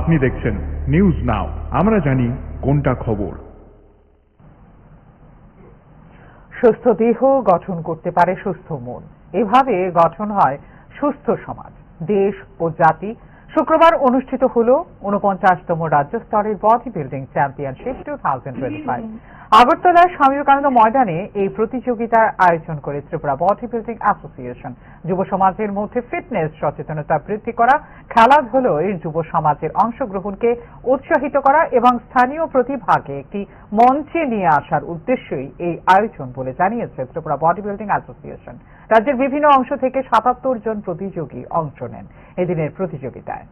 আপনি দেখছেন news now আমরা জানি কোনটা খবর। সুস্থ দেহ গঠন করতে পারে সুস্থ মন। এভাবে গঠন হয় সুস্থ সমাজ, দেশ ও জাতি। শুক্রবার অনুষ্ঠিত হল উনপঞ্চাশতম রাজ্য স্তরের body building championship two thousand twenty five আগরতলার স্বামী বিবেকানন্দ ময়দানে এই প্রতিযোগিতার আয়োজন করে ত্রিপুরা বডি বিল্ডিং অ্যাসোসিয়েশন। যুব সমাজের মধ্যে ফিটনেস, সচেতনতা বৃদ্ধি করা খেলাধুলোয় যুব সমাজের অংশগ্রহণকে উৎসাহিত করা এবং স্থানীয় প্রতিভাকে একটি মঞ্চে নিয়ে আসার উদ্দেশ্যই এই আয়োজন বলে জানিয়েছে ত্রিপুরা বডি বিল্ডিং অ্যাসোসিয়েশন। রাজ্যের বিভিন্ন অংশ থেকে সাতাত্তর জন প্রতিযোগী অংশ নেন এদিনের প্রতিযোগিতায়।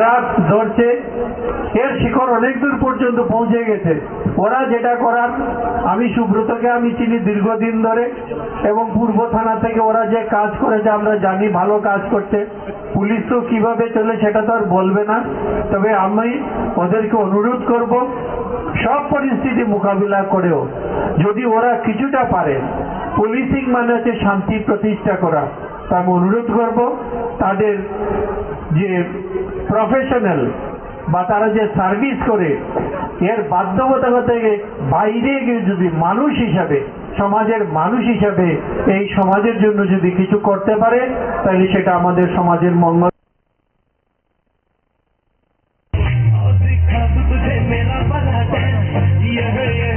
রাত ধরছে। এর শিখর অনেক দূর পর্যন্ত পৌঁছে গেছে। ওরা যেটা করার, আমি সুব্রতকে আমি চিনি দীর্ঘদিন ধরে এবং পূর্ব থানা থেকে ওরা যে কাজ করেছে, আমরা জানি ভালো কাজ করছে। পুলিশ তো কীভাবে চলে সেটা তো আর বলবে না। তবে আমি ওদেরকে অনুরোধ করব, সব পরিস্থিতি মোকাবিলা করেও। যদি ওরা কিছুটা পারে, পুলিশিং মানে হচ্ছে শান্তি প্রতিষ্ঠা করা। তা আমি অনুরোধ করব, তাদের যে প্রফেশনাল বা তারা যে সার্ভিস করে এর বাধ্যবাধকতা থেকে বাইরে গিয়ে যদি মানুষ হিসাবে সমাজের মানুষ হিসাবে এই সমাজের জন্য যদি কিছু করতে পারে তাহলে সেটা আমাদের সমাজের মঙ্গল Yeah, yeah.